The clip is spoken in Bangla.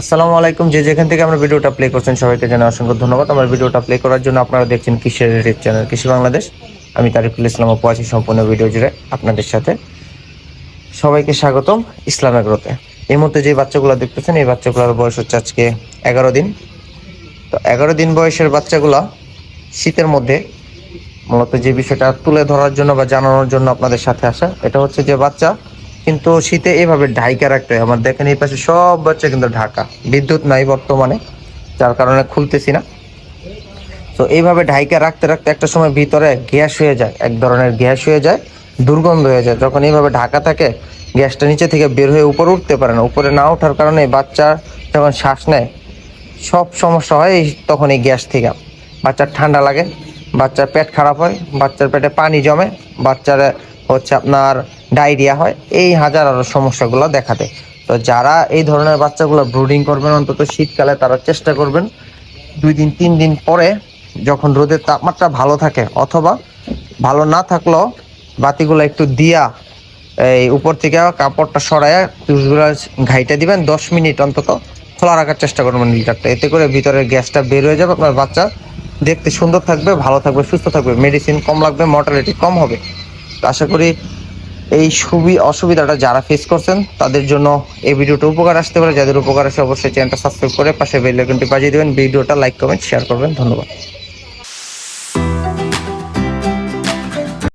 আসসালামু আলাইকুম, যে যেখান থেকে আমরা ভিডিওটা প্লে করছেন সবাইকে জানাই অসংখ্য ধন্যবাদ। আমার ভিডিওটা প্লে করার জন্য আপনারা দেখছেন কৃষির ইউটিউব চ্যানেল কৃষি বাংলাদেশ। আমি তারিকুল ইসলাম অপু আছি সম্পূর্ণ ভিডিও জুড়ে আপনাদের সাথে। সবাইকে স্বাগতম ইসলাম এগ্রোতে। এই মুহূর্তে যে বাচ্চাগুলো দেখতেছেন, এই বাচ্চাগুলোর বয়স হচ্ছে আজকে এগারো দিন। তো এগারো দিন বয়সের বাচ্চাগুলো শীতের মধ্যে মূলত যে বিষয়টা তুলে ধরার জন্য বা জানানোর জন্য আপনাদের সাথে আসা, এটা হচ্ছে যে বাচ্চা কিন্তু শীতে এইভাবে ঢাইকা রাখতে হয়। আমার দেখেন এই পাশে সব বাচ্চা কিন্তু ঢাকা। বিদ্যুৎ নাই বর্তমানে, যার কারণে খুলতেছি না। তো এইভাবে ঢাইকা রাখতে রাখতে একটা সময় ভিতরে গ্যাস হয়ে যায়, এক ধরনের গ্যাস হয়ে যায়, দুর্গন্ধ হয়ে যায়। যখন এইভাবে ঢাকা থাকে, গ্যাসটা নিচে থেকে বের হয়ে উপরে উঠতে পারে না। উপরে না ওঠার কারণে বাচ্চা যখন শ্বাস নেয়, সব সমস্যা হয় এই তখন এই গ্যাস থেকে। বাচ্চার ঠান্ডা লাগে, বাচ্চার পেট খারাপ হয়, বাচ্চার পেটে পানি জমে, বাচ্চার হচ্ছে আপনার ডায়রিয়া হয়, এই হাজার আরও সমস্যাগুলো দেখা দেয় তো যারা এই ধরনের বাচ্চাগুলো ব্রুডিং করবেন, অন্তত শীতকালে তারা চেষ্টা করবেন দুই দিন, তিন দিন পরে যখন রোদের তাপমাত্রা ভালো থাকে অথবা ভালো না থাকলেও বাতিগুলো একটু দিয়া এই উপর থেকে কাপড়টা সরায় ফিউজগুলো ঘাইটা দিবেন, দশ মিনিট অন্তত খোলা রাখার চেষ্টা করবেন লিটারটা এতে করে ভিতরের গ্যাসটা বের হয়ে যাবে, আপনার বাচ্চা দেখতে সুন্দর থাকবে, ভালো থাকবে, সুস্থ থাকবে। মেডিসিন কম লাগবে মর্টালিটি কম হবে। আশা করি এই সুবি অসুবিধাটা যারা ফেস করছেন, তাদের জন্য এই ভিডিওটা উপকার আসতে পারে। যাদের উপকার আসে অবশ্যই চ্যানেলটা সাবস্ক্রাইব করে পাশে বেল আইকনটি বাজিয়ে দেবেন। ভিডিওটা লাইক কমেন্ট শেয়ার করবেন। ধন্যবাদ।